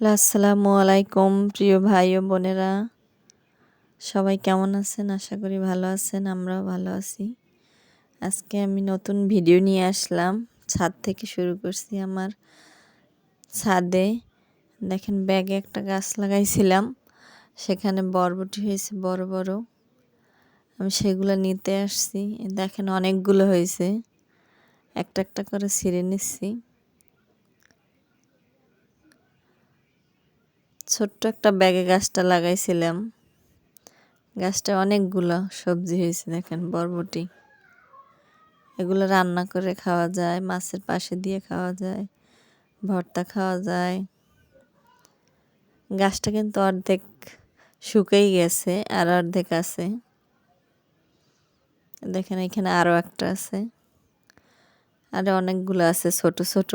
আসসালামু আলাইকুম, প্রিয় ভাই ও বোনেরা। সবাই কেমন আছেন? আশা করি ভালো আছেন, আমরাও ভালো আছি। আজকে আমি নতুন ভিডিও নিয়ে আসলাম। ছাদ থেকে শুরু করছি আমার ছাদে। দেখেন, ব্যাগে একটা গাছ লাগাইছিলাম। সেখানে বরবটি হয়েছে, বড় বড়। আমি সেগুলো নিতে আসছি। দেখেন, অনেকগুলো হয়েছে। একটা একটা করে ছিঁড়ে নিচ্ছি। ছোট্ট একটা ব্যাগে গাছটা লাগাইছিলাম। গাছটা অনেকগুলো সবজি হয়েছে দেখেন, বরবটি। এগুলো রান্না করে খাওয়া যায়, মাছের পাশে দিয়ে খাওয়া যায়, ভর্তা খাওয়া যায়। গাছটা কিন্তু অর্ধেক শুকেই গেছে আর অর্ধেক আছে। দেখেন এখানে আরও একটা আছে। আর অনেকগুলো আছে ছোট ছোট।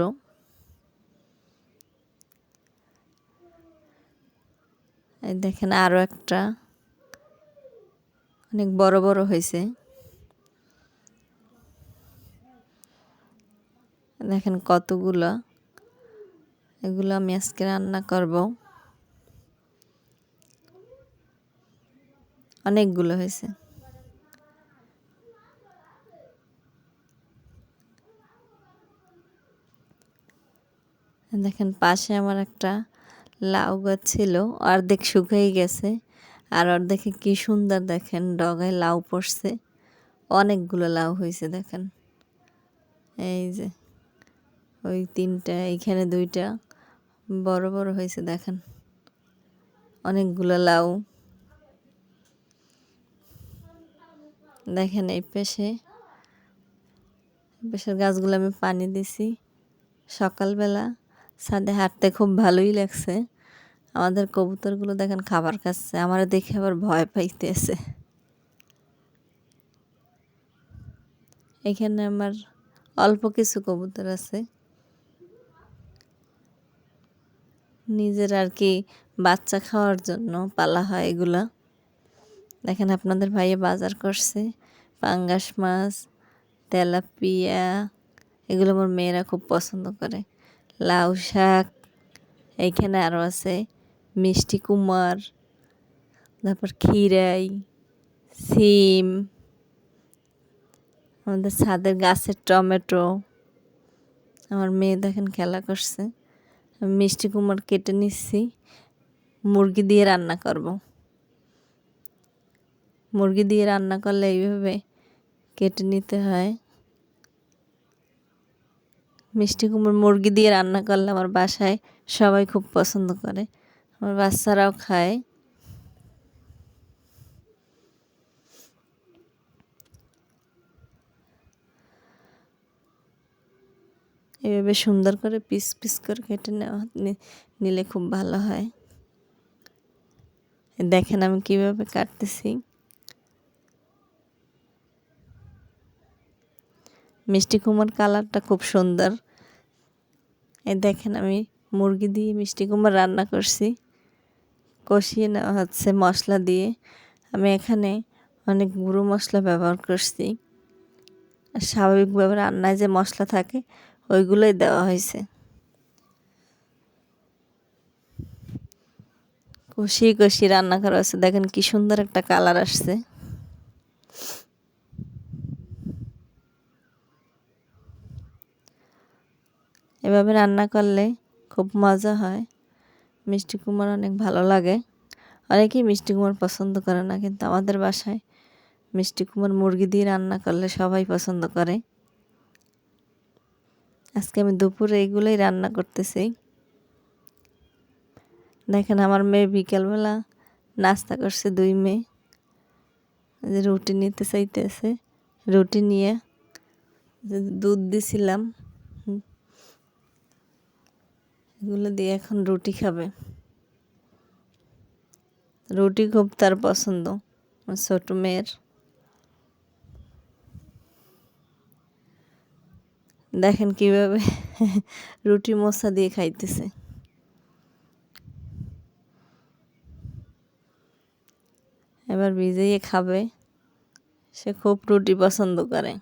দেখেন আরও একটা। অনেক বড় বড় হয়েছে। দেখেন কতগুলো। এগুলো আমি আজকে রান্না করব। অনেকগুলো হয়েছে। দেখেন পাশে আমার একটা লাউ গাছ ছিল, অর্ধেক শুকিয়ে গেছে। আর অর্ধেকে কি সুন্দর দেখেন, ডগায় লাউ পড়ছে। অনেকগুলো লাউ হয়েছে, দেখেন। এই যে, ওই তিনটা এইখানে দুইটা, বড় বড় হয়েছে, দেখেন। অনেকগুলো লাউ। দেখেন এই পেশে পেশের গাছগুলো আমি পানি দিছি। সকালবেলা ছাদে হাঁটতে খুব ভালোই লাগছে। আমাদের কবুতরগুলো দেখেন খাবার খাচ্ছে আমার দেখে আবার ভয় পাইতেছে। এখানে আমার অল্প কিছু কবুতর আছে। নিজের আর কি বাচ্চা খাওয়ার জন্য পালা হয় এগুলা। দেখেন আপনাদের ভাইয়ে বাজার করছে, পাঙ্গাস মাছ, তেলাপিয়া, এগুলো আমার মেয়েরা খুব পছন্দ করে। লাউ শাক, এইখানে আরও আছে মিষ্টি কুমার, তারপর খিরাই সিম, আমাদের ছাদের গাছের টমেটো। আমার মেয়ে দেখেন খেলা করছে। মিষ্টি কুমার কেটে নিচ্ছি। মুরগি দিয়ে রান্না করব। মুরগি দিয়ে রান্না করলে এইভাবে কেটে নিতে হয়। মিষ্টি কুমড়োর মুরগি দিয়ে রান্না করলে আমার বাসায় সবাই খুব পছন্দ করে। আমার বাচ্চারাও খায়। এভাবে সুন্দর করে পিস পিস করে কেটে নেওয়া নিলে খুব ভালো হয়। দেখেন আমি কীভাবে কাটতেছি। মিষ্টি কুমার কালারটা খুব সুন্দর। এই দেখেন আমি মুরগি দিয়ে মিষ্টি কুমড়া রান্না করছি। কষিয়ে নেওয়া হচ্ছে মশলা দিয়ে। আমি এখানে অনেক গুঁড়ো মশলা ব্যবহার করছি। স্বাভাবিকভাবে রান্নায় যে মশলা থাকে, ওইগুলোই দেওয়া হয়েছে। কষিয়ে কষিয়ে রান্না করা হচ্ছে। দেখেন কি সুন্দর একটা কালার আসছে। এভাবে রান্না করলে খুব মজা হয়। মিষ্টি কুমার অনেক ভালো লাগে। অনেকেই মিষ্টি কুমার পছন্দ করে না, কিন্তু আমাদের বাসায় মিষ্টি কুমার মুরগি দিয়ে রান্না করলে সবাই পছন্দ করে। আজকে আমি দুপুরে এইগুলোই রান্না করতেছি। দেখেন আমার মেয়ে বিকেলবেলা নাস্তা করছে দুই মেয়ে। যে রুটি নিতে চাইতেছে, রুটি নিয়ে দুধ দিছিলাম। এগুলো দিয়ে এখন রুটি খাবে। রুটি খুব তার পছন্দ ছোট মেয়ের। দেখেন কীভাবে রুটি মশা দিয়ে খাইতেছে। এবার ভিজিয়ে খাবে, সে খুব রুটি পছন্দ করে।